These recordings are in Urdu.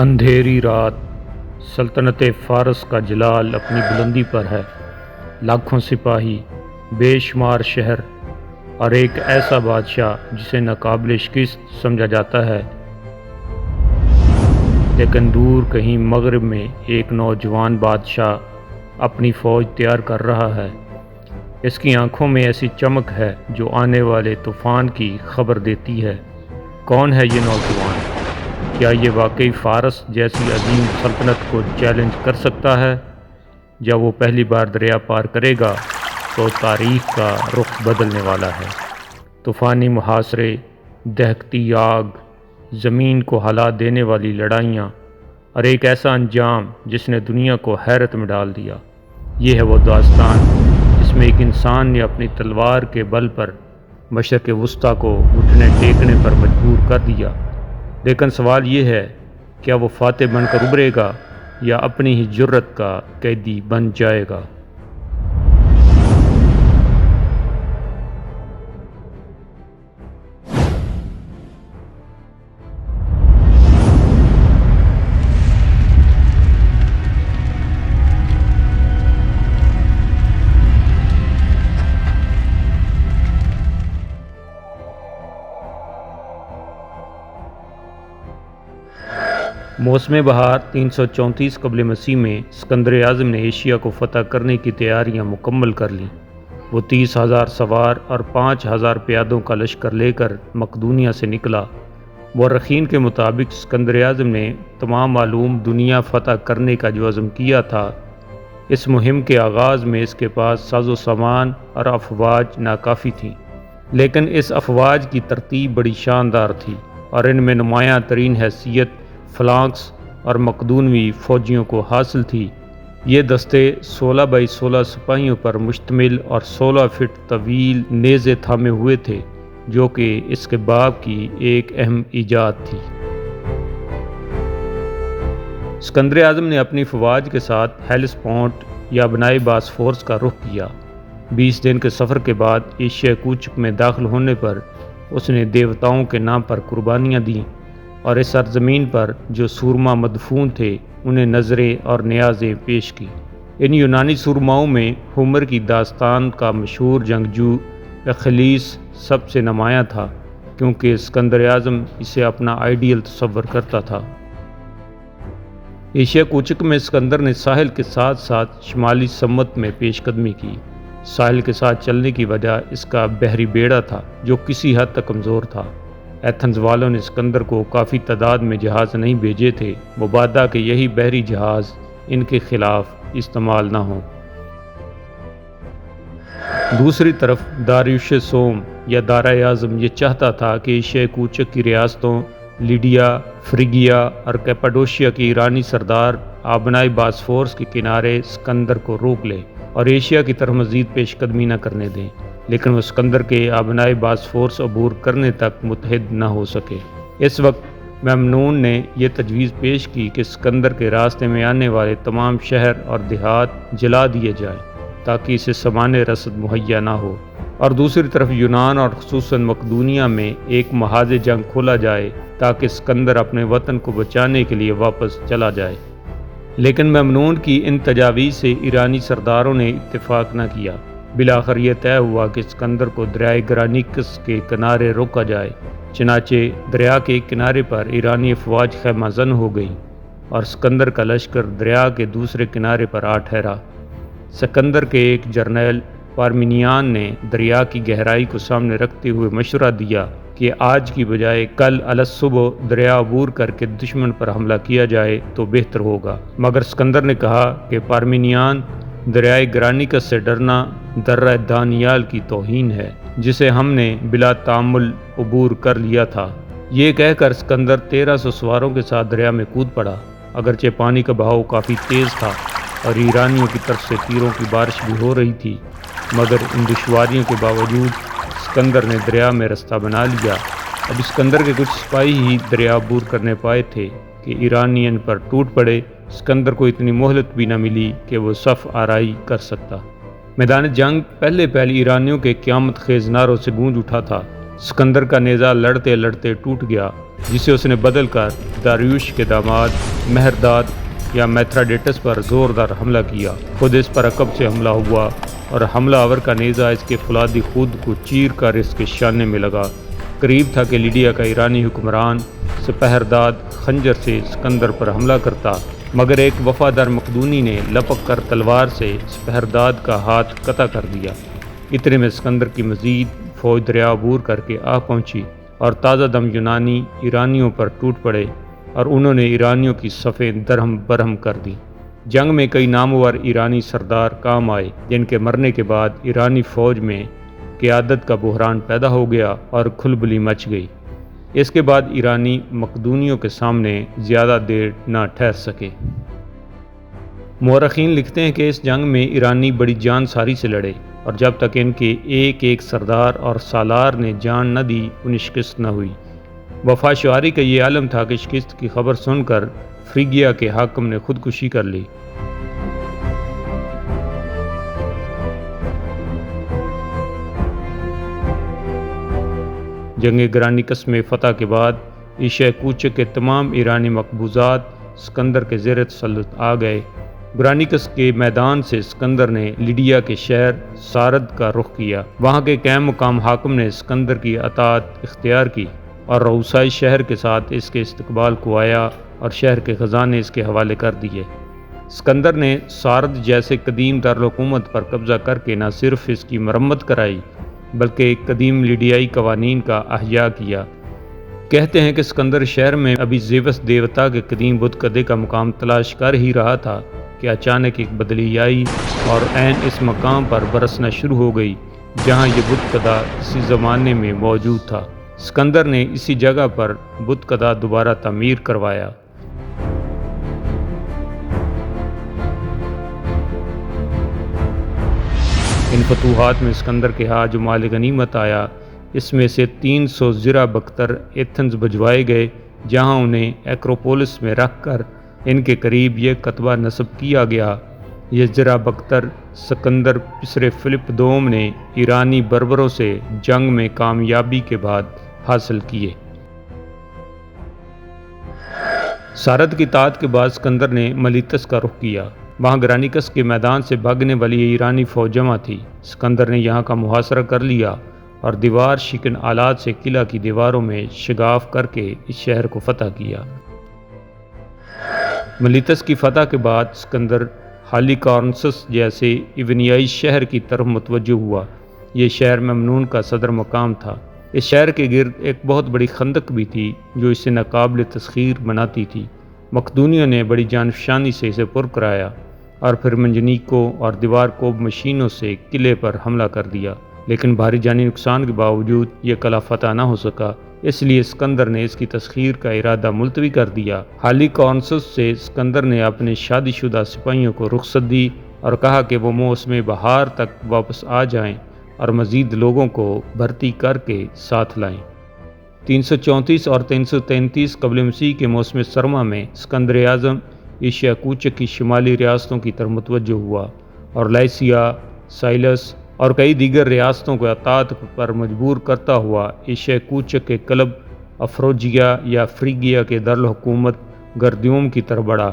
اندھیری رات سلطنت فارس کا جلال اپنی بلندی پر ہے۔ لاکھوں سپاہی، بے شمار شہر، اور ایک ایسا بادشاہ جسے ناقابل شکست سمجھا جاتا ہے۔ لیکن دور کہیں مغرب میں ایک نوجوان بادشاہ اپنی فوج تیار کر رہا ہے۔ اس کی آنکھوں میں ایسی چمک ہے جو آنے والے طوفان کی خبر دیتی ہے۔ کون ہے یہ نوجوان؟ کیا یہ واقعی فارس جیسی عظیم سلطنت کو چیلنج کر سکتا ہے؟ جب وہ پہلی بار دریا پار کرے گا تو تاریخ کا رخ بدلنے والا ہے۔ طوفانی محاصرے، دہکتی آگ زمین کو ہلا دینے والی لڑائیاں، اور ایک ایسا انجام جس نے دنیا کو حیرت میں ڈال دیا۔ یہ ہے وہ داستان جس میں ایک انسان نے اپنی تلوار کے بل پر مشرق وسطیٰ کو گھٹنے ٹیکنے پر مجبور کر دیا۔ لیکن سوال یہ ہے، کیا وہ فاتح بن کر ابھرے گا یا اپنی ہی جرت کا قیدی بن جائے گا؟ موسم بہار تین سو چونتیس قبل مسیح میں سکندر اعظم نے ایشیا کو فتح کرنے کی تیاریاں مکمل کر لیں۔ وہ تیس ہزار سوار اور پانچ ہزار پیادوں کا لشکر لے کر مقدونیہ سے نکلا۔ مورخین کے مطابق سکندر اعظم نے تمام معلوم دنیا فتح کرنے کا جو عزم کیا تھا، اس مہم کے آغاز میں اس کے پاس ساز و سامان اور افواج ناکافی تھیں۔ لیکن اس افواج کی ترتیب بڑی شاندار تھی اور ان میں نمایاں ترین حیثیت فلانکس اور مقدونوی فوجیوں کو حاصل تھی۔ یہ دستے سولہ بائی سولہ سپاہیوں پر مشتمل اور سولہ فٹ طویل نیزے تھامے ہوئے تھے، جو کہ اس کے باب کی ایک اہم ایجاد تھی۔ سکندر اعظم نے اپنی فواج کے ساتھ ہیلس پونٹ یا بنائی باس فورس کا رخ کیا۔ بیس دن کے سفر کے بعد ایشیا کوچک میں داخل ہونے پر اس نے دیوتاؤں کے نام پر قربانیاں دیں۔ اور اس سرزمین پر جو سورما مدفون تھے، انہیں نظریں اور نیازیں پیش کی۔ ان یونانی سورماؤں میں ہومر کی داستان کا مشہور جنگجو اخلیص سب سے نمایاں تھا، کیونکہ اسکندر اعظم اسے اپنا آئیڈیل تصور کرتا تھا۔ ایشیا کوچک میں اسکندر نے ساحل کے ساتھ ساتھ شمالی سمت میں پیش قدمی کی۔ ساحل کے ساتھ چلنے کی وجہ اس کا بحری بیڑا تھا، جو کسی حد تک کمزور تھا۔ ایتھنز والوں نے اسکندر کو کافی تعداد میں جہاز نہیں بھیجے تھے۔ مبادہ کہ یہی بحری جہاز ان کے خلاف استعمال نہ ہوں۔ دوسری طرف داریوش سوم یا دارا اعظم یہ چاہتا تھا کہ ایشیا کوچک کی ریاستوں لیڈیا، فریگیا اور کیپاڈوشیا کی ایرانی سردار آبنائی باسفورس کے کنارے اسکندر کو روک لے اور ایشیا کی طرف مزید پیش قدمی نہ کرنے دیں۔ لیکن وہ سکندر کے آبنائے باس فورس عبور کرنے تک متحد نہ ہو سکے۔ اس وقت ممنون نے یہ تجویز پیش کی کہ سکندر کے راستے میں آنے والے تمام شہر اور دیہات جلا دیے جائیں تاکہ اسے سمان رسد مہیا نہ ہو۔ اور دوسری طرف یونان اور خصوصاً مقدونیہ میں ایک محاذ جنگ کھولا جائے تاکہ سکندر اپنے وطن کو بچانے کے لیے واپس چلا جائے۔ لیکن ممنون کی ان تجاویز سے ایرانی سرداروں نے اتفاق نہ کیا۔ بلاخر یہ طے ہوا کہ اسکندر کو دریائے گرانیکس کے کنارے روکا جائے، چنانچہ دریا کے کنارے پر ایرانی افواج خیمہ زن ہو گئی اور سکندر کا لشکر دریا کے دوسرے کنارے پر آ ٹھہرا۔ سکندر کے ایک جرنیل پارمینیان نے دریا کی گہرائی کو سامنے رکھتے ہوئے مشورہ دیا کہ آج کی بجائے کل صبح دریا عبور کر کے دشمن پر حملہ کیا جائے تو بہتر ہوگا۔ مگر سکندر نے کہا کہ پارمینیان دریائے گرانیکس سے ڈرنا درہ دانیال کی توہین ہے، جسے ہم نے بلا تعمل عبور کر لیا تھا۔ یہ کہہ کر سکندر تیرہ سو سواروں کے ساتھ دریا میں کود پڑا۔ اگرچہ پانی کا بہاؤ کافی تیز تھا اور ایرانیوں کی طرف سے تیروں کی بارش بھی ہو رہی تھی، مگر ان دشواریوں کے باوجود سکندر نے دریا میں رستہ بنا لیا۔ اب اسکندر کے کچھ سپاہی ہی دریا عبور کرنے پائے تھے کہ ایرانین پر ٹوٹ پڑے۔ سکندر کو اتنی مہلت بھی نہ ملی کہ وہ صف آرائی کر سکتا۔ میدان جنگ پہلے پہلے ایرانیوں کے قیامت خیز ناروں سے گونج اٹھا تھا۔ سکندر کا نیزہ لڑتے لڑتے ٹوٹ گیا، جسے اس نے بدل کر داریوش کے داماد، مہرداد یا میتھراڈیٹس پر زوردار حملہ کیا۔ خود اس پر عقب سے حملہ ہوا اور حملہ آور کا نیزہ اس کے فلادی خود کو چیر کر اس کے شانے میں لگا۔ قریب تھا کہ لیڈیا کا ایرانی حکمران سپہرداد خنجر سے سکندر پر حملہ کرتا۔ مگر ایک وفادار مقدونی نے لپک کر تلوار سے سپہرداد کا ہاتھ قطع کر دیا۔ اتنے میں سکندر کی مزید فوج دریا عبور کر کے آ پہنچی اور تازہ دم یونانی ایرانیوں پر ٹوٹ پڑے اور انہوں نے ایرانیوں کی صفیں درہم برہم کر دی جنگ میں کئی نامور ایرانی سردار کام آئے، جن کے مرنے کے بعد ایرانی فوج میں قیادت کا بحران پیدا ہو گیا اور کھلبلی مچ گئی۔ اس کے بعد ایرانی مقدونیوں کے سامنے زیادہ دیر نہ ٹھہر سکے۔ مورخین لکھتے ہیں کہ اس جنگ میں ایرانی بڑی جان ساری سے لڑے اور جب تک ان کے ایک ایک سردار اور سالار نے جان نہ دی ان شکست نہ ہوئی۔ وفا شعاری کا یہ عالم تھا کہ شکست کی خبر سن کر فریگیا کے حاکم نے خودکشی کر لی۔ جنگ گرانی قسم فتح کے بعد ایشیا کوچک کے تمام ایرانی مقبوضات سکندر کے زیر تسلط آ گئے۔ گرانیکس کے میدان سے سکندر نے لیڈیا کے شہر سارد کا رخ کیا۔ وہاں کے قیم مقام حاکم نے سکندر کی اطاعت اختیار کی اور روسائی شہر کے ساتھ اس کے استقبال کو آیا اور شہر کے خزانے اس کے حوالے کر دیے۔ سکندر نے سارد جیسے قدیم دارالحکومت پر قبضہ کر کے نہ صرف اس کی مرمت کرائی بلکہ ایک قدیم لیڈیائی قوانین کا احیاء کیا۔ کہتے ہیں کہ سکندر شہر میں ابھی زیوس دیوتا کے قدیم بدھ قدے کا مقام تلاش کر ہی رہا تھا کہ اچانک ایک بدلی آئی اور عین اس مقام پر برسنا شروع ہو گئی جہاں یہ بدھ قدا اسی زمانے میں موجود تھا۔ سکندر نے اسی جگہ پر بدھ قدا دوبارہ تعمیر کروایا۔ فتوحات میں اسکندر کے ہاں جو مال غنیمت آیا۔ اس میں سے تین سو زرہ بختر ایتھنز بجوائے گئے، جہاں انہیں ایکروپولس میں رکھ کر ان کے قریب یہ کتبہ نصب کیا گیا۔ یہ زرہ بختر سکندر پسر فلپ دوم نے ایرانی بربروں سے جنگ میں کامیابی کے بعد حاصل کیے۔ سارد کی تعداد کے بعد سکندر نے ملیتس کا رخ کیا۔ وہاں گرانیکس کے میدان سے بھاگنے والی ایرانی فوج جمع تھی۔ سکندر نے یہاں کا محاصرہ کر لیا اور دیوار شکن آلات سے قلعہ کی دیواروں میں شگاف کر کے اس شہر کو فتح کیا۔ ملیتس کی فتح کے بعد سکندر حالی کارنسس جیسے ایونیائی شہر کی طرف متوجہ ہوا۔ یہ شہر ممنون کا صدر مقام تھا۔ اس شہر کے گرد ایک بہت بڑی خندق بھی تھی جو اسے ناقابل تسخیر بناتی تھی۔ مقدونیوں نے بڑی جانفشانی سے اسے پر کرایا۔ اور پھر منجنیکوں اور دیوار کو مشینوں سے قلعے پر حملہ کر دیا۔ لیکن بھاری جانی نقصان کے باوجود یہ قلعہ فتح نہ ہو سکا، اس لیے اسکندر نے اس کی تسخیر کا ارادہ ملتوی کر دیا۔ حالی کونسس سے اسکندر نے اپنے شادی شدہ سپاہیوں کو رخصت دی اور کہا کہ وہ موسم بہار تک واپس آ جائیں اور مزید لوگوں کو بھرتی کر کے ساتھ لائیں۔ تین سو چونتیس اور تین سو تینتیس قبل مسیح کے موسم سرما میں اسکندر اعظم ایشیا کوچک کی شمالی ریاستوں کی طرف متوجہ ہوا اور لائسیا سائلس اور کئی دیگر ریاستوں کو اطاعت پر مجبور کرتا ہوا ایشیا کوچک کے کلب افروجیا یا فریگیا کے دارالحکومت گردیوم کی طرف بڑھا۔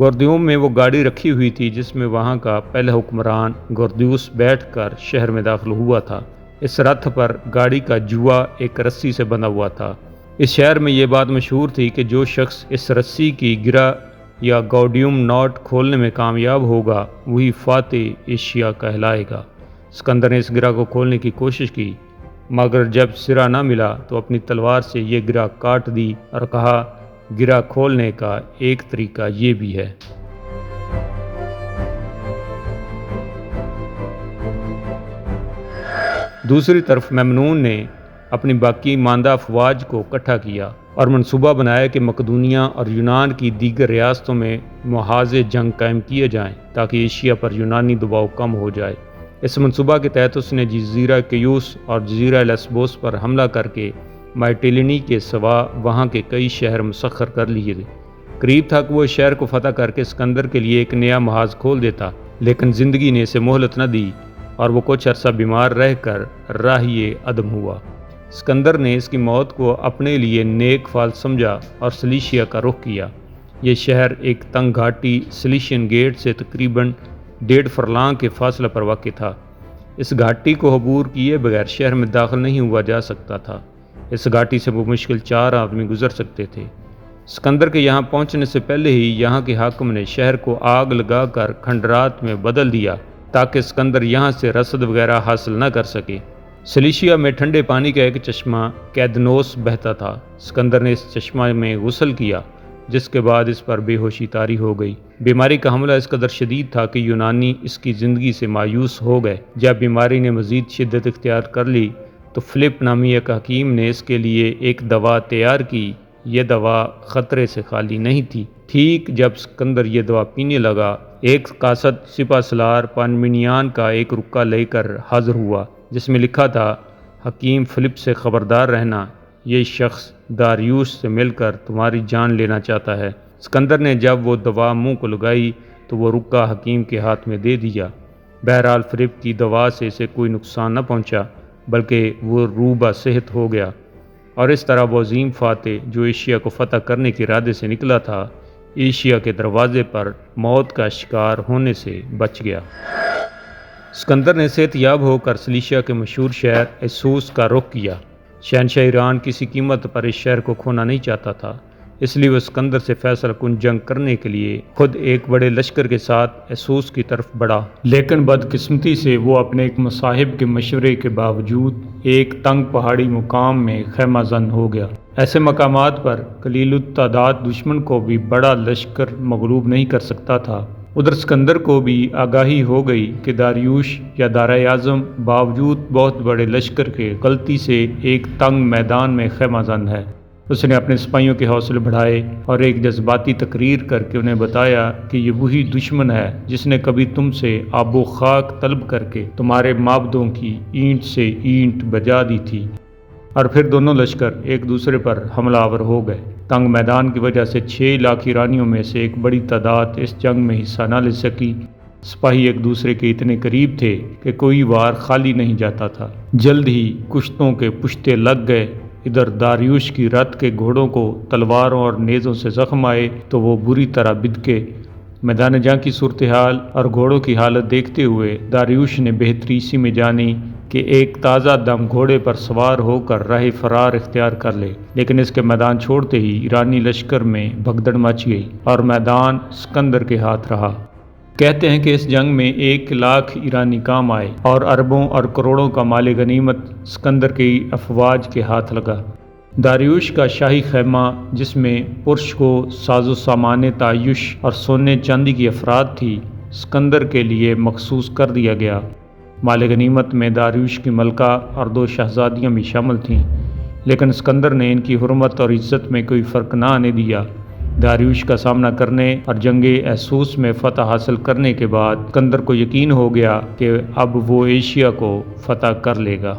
گردیوم میں وہ گاڑی رکھی ہوئی تھی جس میں وہاں کا پہلا حکمران گردیوس بیٹھ کر شہر میں داخل ہوا تھا۔ اس رتھ پر گاڑی کا جوا ایک رسی سے بنا ہوا تھا۔ اس شہر میں یہ بات مشہور تھی کہ جو شخص اس رسی کی گرا یا گوڈیوم ناٹ کھولنے میں کامیاب ہوگا، وہی فاتح ایشیا کہلائے گا۔ سکندر نے اس گرہ کو کھولنے کی کوشش کی، مگر جب سرا نہ ملا تو اپنی تلوار سے یہ گرہ کاٹ دی اور کہا، گرہ کھولنے کا ایک طریقہ یہ بھی ہے۔ دوسری طرف ممنون نے اپنی باقی ماندہ افواج کو کٹھا کیا اور منصوبہ بنایا کہ مقدونیہ اور یونان کی دیگر ریاستوں میں محاذ جنگ قائم کیے جائیں تاکہ ایشیا پر یونانی دباؤ کم ہو جائے۔ اس منصوبہ کے تحت اس نے جزیرہ کیوس اور جزیرہ لیسبوس پر حملہ کر کے مائٹیلنی کے سوا وہاں کے کئی شہر مسخر کر لیے۔ تھے قریب تھا کہ وہ شہر کو فتح کر کے سکندر کے لیے ایک نیا محاذ کھول دیتا، لیکن زندگی نے اسے مہلت نہ دی اور وہ کچھ عرصہ بیمار رہ کر راہی عدم ہوا۔ سکندر نے اس کی موت کو اپنے لیے نیک فال سمجھا اور سلیشیا کا رخ کیا۔ یہ شہر ایک تنگ گھاٹی سلیشین گیٹ سے تقریباً ڈیڑھ فرلانگ کے فاصلہ پر واقع تھا۔ اس گھاٹی کو عبور کیے بغیر شہر میں داخل نہیں ہوا جا سکتا تھا۔ اس گھاٹی سے وہ مشکل چار آدمی گزر سکتے تھے۔ سکندر کے یہاں پہنچنے سے پہلے ہی یہاں کے حاکم نے شہر کو آگ لگا کر کھنڈرات میں بدل دیا تاکہ سکندر یہاں سے رسد وغیرہ حاصل نہ کر سکے۔ سلیشیا میں ٹھنڈے پانی کا ایک چشمہ کیدنوس بہتا تھا۔ سکندر نے اس چشمہ میں غسل کیا، جس کے بعد اس پر بے ہوشی تاری ہو گئی۔ بیماری کا حملہ اس قدر شدید تھا کہ یونانی اس کی زندگی سے مایوس ہو گئے۔ جب بیماری نے مزید شدت اختیار کر لی، تو فلپ نامی ایک حکیم نے اس کے لیے ایک دوا تیار کی۔ یہ دوا خطرے سے خالی نہیں تھی۔ ٹھیک جب سکندر یہ دوا پینے لگا، ایک قاصد سپا سلار پانمینیان کا ایک رکا لے کر حاضر ہوا۔ جس میں لکھا تھا، حکیم فلپ سے خبردار رہنا، یہ شخص داریوش سے مل کر تمہاری جان لینا چاہتا ہے۔ سکندر نے جب وہ دوا منہ کو لگائی تو وہ رکا حکیم کے ہاتھ میں دے دیا۔ بہرحال فریب کی دوا سے اسے کوئی نقصان نہ پہنچا، بلکہ وہ روبہ صحت ہو گیا۔ اور اس طرح وہ عظیم فاتح، جو ایشیا کو فتح کرنے کے ارادے سے نکلا تھا، ایشیا کے دروازے پر موت کا شکار ہونے سے بچ گیا۔ سکندر نے صحت یاب ہو کر سلیشیا کے مشہور شہر ایسوس کا رخ کیا۔ شہنشاہ ایران کسی قیمت پر اس شہر کو کھونا نہیں چاہتا تھا، اس لیے وہ اسکندر سے فیصلہ کن جنگ کرنے کے لیے خود ایک بڑے لشکر کے ساتھ اسوس کی طرف بڑھا۔ لیکن بدقسمتی سے وہ اپنے ایک مصاحب کے مشورے کے باوجود ایک تنگ پہاڑی مقام میں خیمہ زن ہو گیا۔ ایسے مقامات پر کلیل التعداد دشمن کو بھی بڑا لشکر مغلوب نہیں کر سکتا تھا۔ ادھر سکندر کو بھی آگاہی ہو گئی کہ داریوش یا دارا اعظم باوجود بہت بڑے لشکر کے غلطی سے ایک تنگ میدان میں خیمہ زن ہے۔ اس نے اپنے سپاہیوں کے حوصلے بڑھائے اور ایک جذباتی تقریر کر کے انہیں بتایا کہ یہ وہی دشمن ہے جس نے کبھی تم سے آب و خاک طلب کر کے تمہارے معبدوں کی اینٹ سے اینٹ بجا دی تھی۔ اور پھر دونوں لشکر ایک دوسرے پر حملہ آور ہو گئے۔ تنگ میدان کی وجہ سے چھ لاکھ ایرانیوں میں سے ایک بڑی تعداد اس جنگ میں حصہ نہ لے سکی۔ سپاہی ایک دوسرے کے اتنے قریب تھے کہ کوئی وار خالی نہیں جاتا تھا۔ جلد ہی کشتوں کے پشتے لگ گئے۔ ادھر داریوش کی رت کے گھوڑوں کو تلواروں اور نیزوں سے زخم آئے تو وہ بری طرح بدکے۔ میدان جنگ کی صورتحال اور گھوڑوں کی حالت دیکھتے ہوئے داریوش نے بہتری اسی میں جانی کہ ایک تازہ دم گھوڑے پر سوار ہو کر راہ فرار اختیار کر لے، لیکن اس کے میدان چھوڑتے ہی ایرانی لشکر میں بھگدڑ مچ گئی اور میدان سکندر کے ہاتھ رہا۔ کہتے ہیں کہ اس جنگ میں ایک لاکھ ایرانی کام آئے اور اربوں اور کروڑوں کا مال غنیمت سکندر کی افواج کے ہاتھ لگا۔ داریوش کا شاہی خیمہ جس میں پرش کو ساز و سامان تعیش اور سونے چاندی کی افراد تھی، سکندر کے لیے مخصوص کر دیا گیا۔ مال غنیمت میں داریوش کی ملکہ اور دو شہزادیاں بھی شامل تھیں، لیکن اسکندر نے ان کی حرمت اور عزت میں کوئی فرق نہ آنے دیا۔ داریوش کا سامنا کرنے اور جنگ احسوس میں فتح حاصل کرنے کے بعد اسکندر کو یقین ہو گیا کہ اب وہ ایشیا کو فتح کر لے گا۔